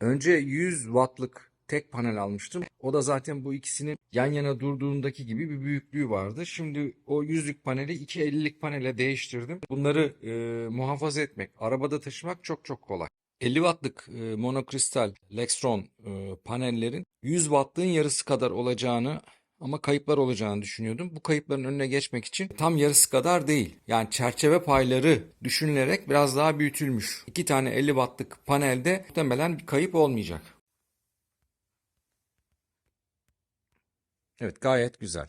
Önce 100 wattlık tek panel almıştım. O da zaten bu ikisinin yan yana durduğundaki gibi bir büyüklüğü vardı. Şimdi o 100'lük paneli 2 50'lik panele değiştirdim. Bunları e, muhafaza etmek, arabada taşımak çok çok kolay. 50 wattlık e, monokristal Lextron e, panellerin 100 wattlığın yarısı kadar olacağını ama kayıplar olacağını düşünüyordum. Bu kayıpların önüne geçmek için tam yarısı kadar değil. Yani çerçeve payları düşünülerek biraz daha büyütülmüş. İki tane 50 wattlık panelde muhtemelen bir kayıp olmayacak. Evet gayet güzel.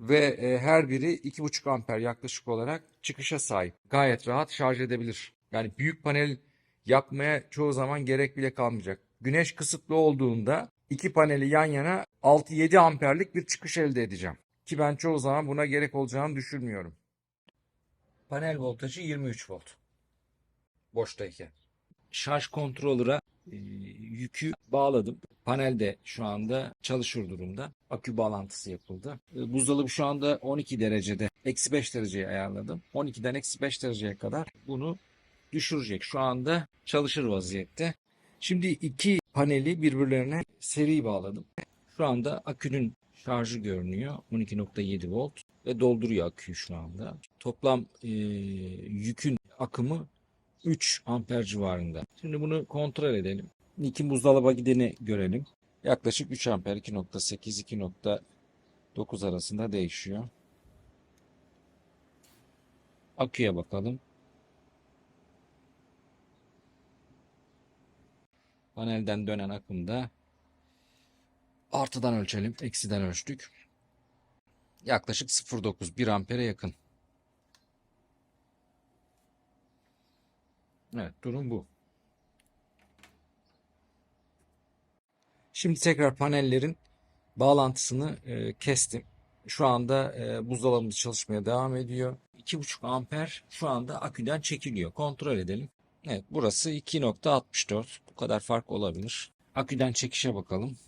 Ve e, her biri 2,5 amper yaklaşık olarak çıkışa sahip. Gayet rahat şarj edebilir. Yani büyük panel yapmaya çoğu zaman gerek bile kalmayacak. Güneş kısıtlı olduğunda iki paneli yan yana 6-7 amperlik bir çıkış elde edeceğim. Ki ben çoğu zaman buna gerek olacağını düşünmüyorum. Panel voltajı 23 volt. Boştayken. Şarj kontrolöre e, yükü bağladım. Panel de şu anda çalışır durumda. Akü bağlantısı yapıldı. E, buzdolabı şu anda 12 derecede. Eksi 5 dereceye ayarladım. 12'den eksi 5 dereceye kadar bunu düşürecek. Şu anda çalışır vaziyette. Şimdi iki paneli birbirlerine seri bağladım. Şu anda akünün şarjı görünüyor. 12.7 volt ve dolduruyor aküyü şu anda. Toplam e, yükün akımı 3 amper civarında. Şimdi bunu kontrol edelim. İki buzdolaba gideni görelim. Yaklaşık 3 amper 2.8 2.9 arasında değişiyor. Aküye bakalım. Panelden dönen akımda artıdan ölçelim. Eksiden ölçtük. Yaklaşık 0.9 1 ampere yakın. Evet durum bu. Şimdi tekrar panellerin bağlantısını e, kestim. Şu anda e, buzdolabımız çalışmaya devam ediyor. 2.5 amper şu anda aküden çekiliyor. Kontrol edelim. Evet burası 2.64. Bu kadar fark olabilir. Aküden çekişe bakalım.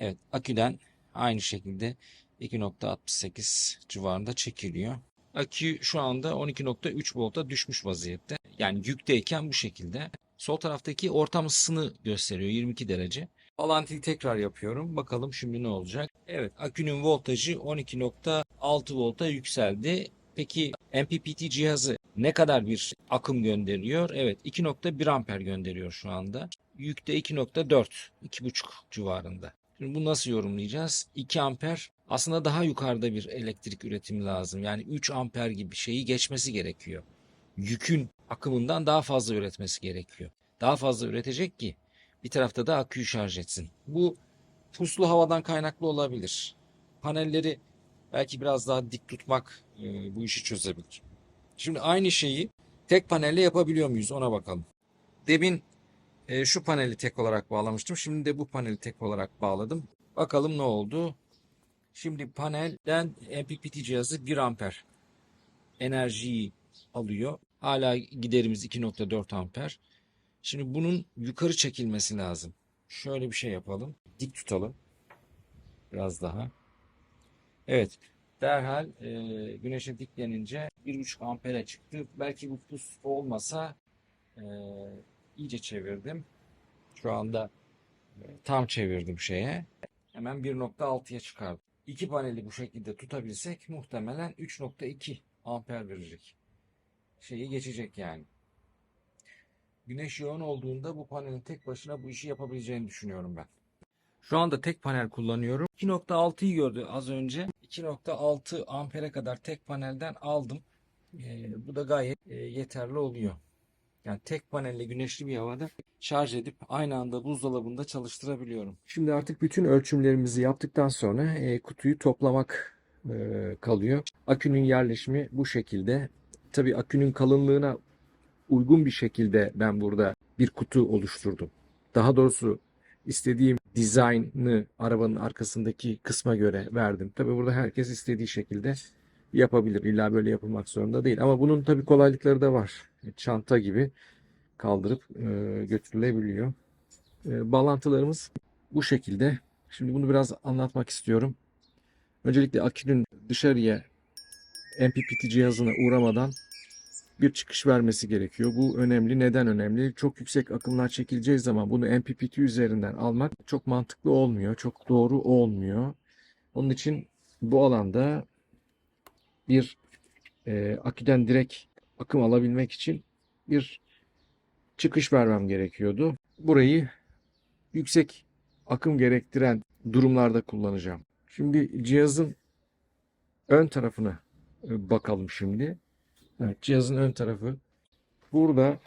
Evet aküden aynı şekilde 2.68 civarında çekiliyor. Akü şu anda 12.3 volta düşmüş vaziyette. Yani yükteyken bu şekilde. Sol taraftaki ortam ısısını gösteriyor 22 derece. Bağlantıyı tekrar yapıyorum. Bakalım şimdi ne olacak. Evet akünün voltajı 12.6 volta yükseldi. Peki MPPT cihazı ne kadar bir akım gönderiyor? Evet 2.1 amper gönderiyor şu anda. Yükte 2.4, 2.5 civarında. Şimdi bunu nasıl yorumlayacağız? 2 amper aslında daha yukarıda bir elektrik üretimi lazım. Yani 3 amper gibi şeyi geçmesi gerekiyor. Yükün akımından daha fazla üretmesi gerekiyor. Daha fazla üretecek ki bir tarafta da aküyü şarj etsin. Bu puslu havadan kaynaklı olabilir. Panelleri belki biraz daha dik tutmak e, bu işi çözebilir. Şimdi aynı şeyi tek panelle yapabiliyor muyuz ona bakalım. Demin e, şu paneli tek olarak bağlamıştım. Şimdi de bu paneli tek olarak bağladım. Bakalım ne oldu. Şimdi panelden MPPT cihazı 1 amper enerjiyi alıyor. Hala giderimiz 2.4 amper. Şimdi bunun yukarı çekilmesi lazım. Şöyle bir şey yapalım. Dik tutalım. Biraz daha. Evet. Derhal e, güneşe diklenince 1.5 ampere çıktı. Belki bu pus olmasa e, iyice çevirdim. Şu anda e, tam çevirdim şeye. Hemen 1.6'ya çıkardım. İki paneli bu şekilde tutabilsek muhtemelen 3.2 amper verecek. Şeyi geçecek yani. Güneş yoğun olduğunda bu panelin tek başına bu işi yapabileceğini düşünüyorum ben. Şu anda tek panel kullanıyorum. 2.6'yı gördü az önce. 2.6 ampere kadar tek panelden aldım. Ee, bu da gayet e, yeterli oluyor. Yani tek panelle güneşli bir havada şarj edip aynı anda buzdolabında çalıştırabiliyorum. Şimdi artık bütün ölçümlerimizi yaptıktan sonra e, kutuyu toplamak e, kalıyor. Akünün yerleşimi bu şekilde. Tabii akünün kalınlığına uygun bir şekilde ben burada bir kutu oluşturdum. Daha doğrusu istediğim dizaynı arabanın arkasındaki kısma göre verdim. Tabii burada herkes istediği şekilde yapabilir. İlla böyle yapılmak zorunda değil. Ama bunun tabii kolaylıkları da var. Çanta gibi kaldırıp e, götürülebiliyor. E, bağlantılarımız bu şekilde. Şimdi bunu biraz anlatmak istiyorum. Öncelikle akünün dışarıya MPPT cihazına uğramadan bir çıkış vermesi gerekiyor. Bu önemli. Neden önemli? Çok yüksek akımlar çekileceği zaman bunu MPPT üzerinden almak çok mantıklı olmuyor. Çok doğru olmuyor. Onun için bu alanda bir e, aküden direkt akım alabilmek için bir çıkış vermem gerekiyordu. Burayı yüksek akım gerektiren durumlarda kullanacağım. Şimdi cihazın ön tarafına e, bakalım şimdi. Evet, cihazın ön tarafı. Burada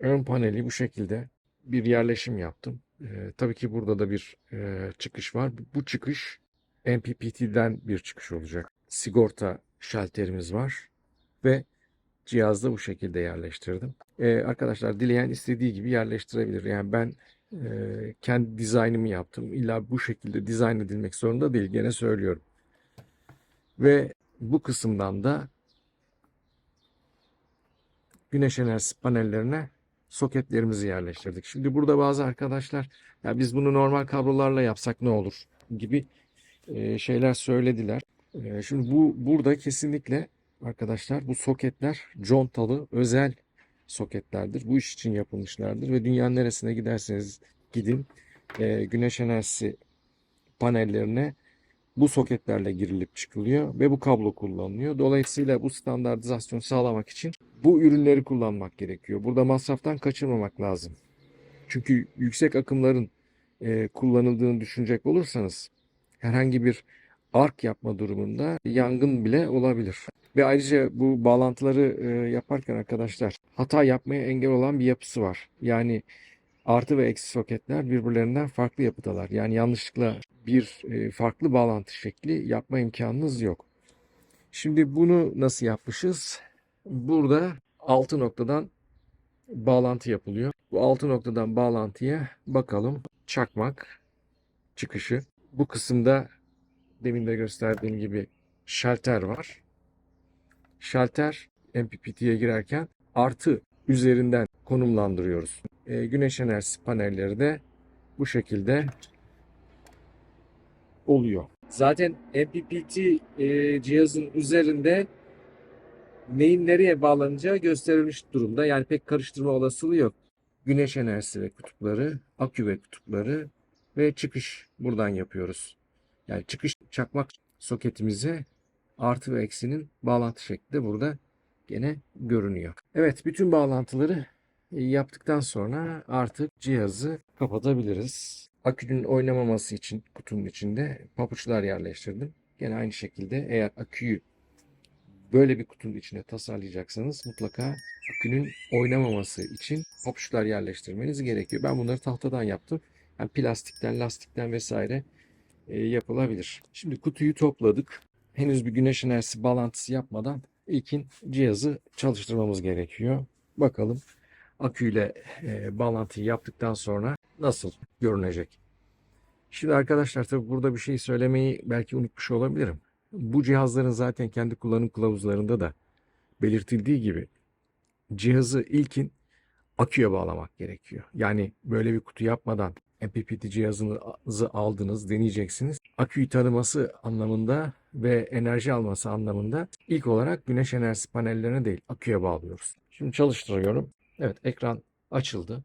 ön paneli bu şekilde bir yerleşim yaptım. Ee, tabii ki burada da bir e, çıkış var. Bu çıkış MPPT'den bir çıkış olacak. Sigorta şalterimiz var ve cihazda bu şekilde yerleştirdim. Ee, arkadaşlar dileyen istediği gibi yerleştirebilir. Yani ben e, kendi dizaynımı yaptım. İlla bu şekilde dizayn edilmek zorunda değil. Gene söylüyorum. Ve bu kısımdan da güneş enerjisi panellerine soketlerimizi yerleştirdik. Şimdi burada bazı arkadaşlar ya biz bunu normal kablolarla yapsak ne olur gibi e, şeyler söylediler. E, Şimdi bu burada kesinlikle arkadaşlar bu soketler contalı özel soketlerdir. Bu iş için yapılmışlardır ve dünyanın neresine giderseniz gidin e, güneş enerjisi panellerine bu soketlerle girilip çıkılıyor ve bu kablo kullanılıyor. Dolayısıyla bu standartizasyonu sağlamak için bu ürünleri kullanmak gerekiyor. Burada masraftan kaçırmamak lazım. Çünkü yüksek akımların e, kullanıldığını düşünecek olursanız herhangi bir ark yapma durumunda yangın bile olabilir. Ve ayrıca bu bağlantıları e, yaparken arkadaşlar hata yapmaya engel olan bir yapısı var. Yani artı ve eksi soketler birbirlerinden farklı yapıdalar. Yani yanlışlıkla bir e, farklı bağlantı şekli yapma imkanınız yok. Şimdi bunu nasıl yapmışız? Burada 6 noktadan bağlantı yapılıyor. Bu 6 noktadan bağlantıya bakalım. Çakmak çıkışı. Bu kısımda demin de gösterdiğim gibi şalter var. Şalter MPPT'ye girerken artı üzerinden konumlandırıyoruz. E, güneş enerjisi panelleri de bu şekilde oluyor. Zaten MPPT e, cihazın üzerinde neyin nereye bağlanacağı gösterilmiş durumda. Yani pek karıştırma olasılığı yok. Güneş enerjisi ve kutupları, akü ve kutupları ve çıkış buradan yapıyoruz. Yani çıkış çakmak soketimize artı ve eksinin bağlantı şekli de burada gene görünüyor. Evet bütün bağlantıları yaptıktan sonra artık cihazı kapatabiliriz. Akünün oynamaması için kutunun içinde papuçlar yerleştirdim. Gene aynı şekilde eğer aküyü böyle bir kutunun içine tasarlayacaksanız mutlaka akünün oynamaması için papuçlar yerleştirmeniz gerekiyor. Ben bunları tahtadan yaptım. Yani plastikten, lastikten vesaire e, yapılabilir. Şimdi kutuyu topladık. Henüz bir güneş enerjisi bağlantısı yapmadan ilkin cihazı çalıştırmamız gerekiyor. Bakalım aküyle e, bağlantıyı yaptıktan sonra nasıl görünecek? Şimdi arkadaşlar tabii burada bir şey söylemeyi belki unutmuş olabilirim. Bu cihazların zaten kendi kullanım kılavuzlarında da belirtildiği gibi cihazı ilkin aküye bağlamak gerekiyor. Yani böyle bir kutu yapmadan MPPT cihazınızı aldınız, deneyeceksiniz. Aküyü tanıması anlamında ve enerji alması anlamında ilk olarak güneş enerjisi panellerine değil, aküye bağlıyoruz. Şimdi çalıştırıyorum. Evet, ekran açıldı.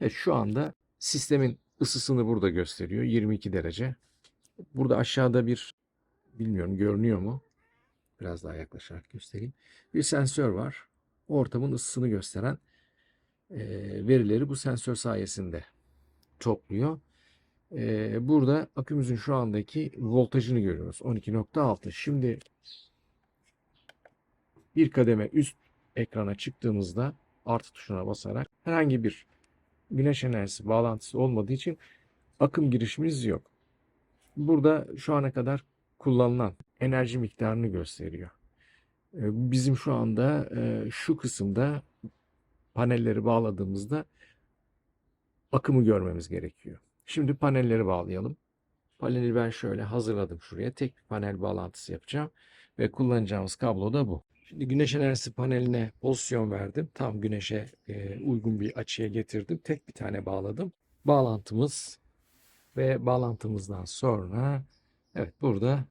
Evet, şu anda sistemin ısısını burada gösteriyor. 22 derece. Burada aşağıda bir, bilmiyorum görünüyor mu? Biraz daha yaklaşarak göstereyim. Bir sensör var. Ortamın ısısını gösteren e, verileri bu sensör sayesinde topluyor. E, burada akümüzün şu andaki voltajını görüyoruz. 12.6. Şimdi bir kademe üst ekrana çıktığımızda artı tuşuna basarak herhangi bir güneş enerjisi bağlantısı olmadığı için akım girişimiz yok. Burada şu ana kadar kullanılan enerji miktarını gösteriyor. E, Bizim şu anda e, şu kısımda panelleri bağladığımızda akımı görmemiz gerekiyor. Şimdi panelleri bağlayalım. Paneli ben şöyle hazırladım şuraya. Tek bir panel bağlantısı yapacağım ve kullanacağımız kablo da bu. Şimdi güneş enerjisi paneline pozisyon verdim. Tam güneşe e, uygun bir açıya getirdim. Tek bir tane bağladım. Bağlantımız ve bağlantımızdan sonra evet burada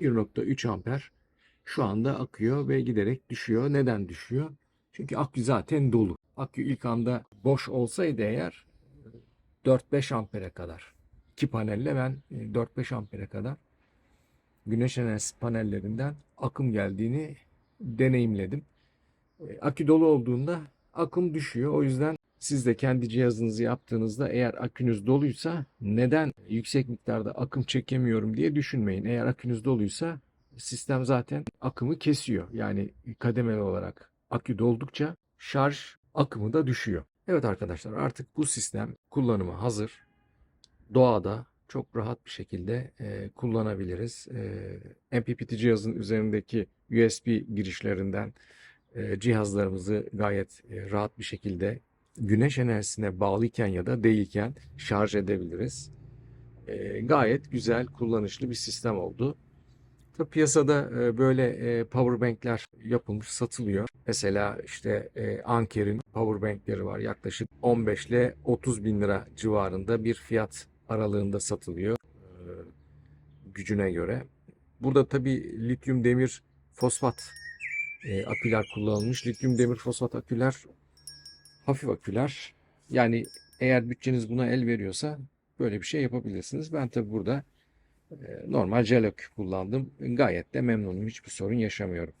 1.3 amper şu anda akıyor ve giderek düşüyor. Neden düşüyor? Çünkü akü zaten dolu. Akü ilk anda boş olsaydı eğer 4-5 ampere kadar. İki panelle ben e, 4-5 ampere kadar güneş enerjisi panellerinden akım geldiğini deneyimledim. E, Akü dolu olduğunda akım düşüyor. O yüzden siz de kendi cihazınızı yaptığınızda eğer akünüz doluysa neden yüksek miktarda akım çekemiyorum diye düşünmeyin. Eğer akünüz doluysa sistem zaten akımı kesiyor. Yani kademeli olarak akü doldukça şarj akımı da düşüyor. Evet arkadaşlar artık bu sistem kullanıma hazır. Doğada çok rahat bir şekilde e, kullanabiliriz. E, MPPT cihazın üzerindeki USB girişlerinden e, cihazlarımızı gayet e, rahat bir şekilde güneş enerjisine bağlıyken ya da değilken şarj edebiliriz. E, gayet güzel, kullanışlı bir sistem oldu. Tabii piyasada e, böyle e, power bankler yapılmış, satılıyor. Mesela işte e, Anker'in power bankleri var. Yaklaşık 15 ile 30 bin lira civarında bir fiyat aralığında satılıyor gücüne göre. Burada tabii lityum demir fosfat aküler kullanılmış. Lityum demir fosfat aküler hafif aküler. Yani eğer bütçeniz buna el veriyorsa böyle bir şey yapabilirsiniz. Ben tabii burada normal jel kullandım. Gayet de memnunum. Hiçbir sorun yaşamıyorum.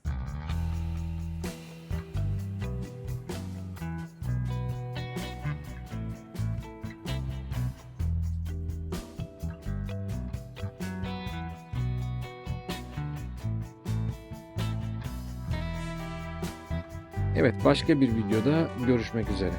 Evet başka bir videoda görüşmek üzere.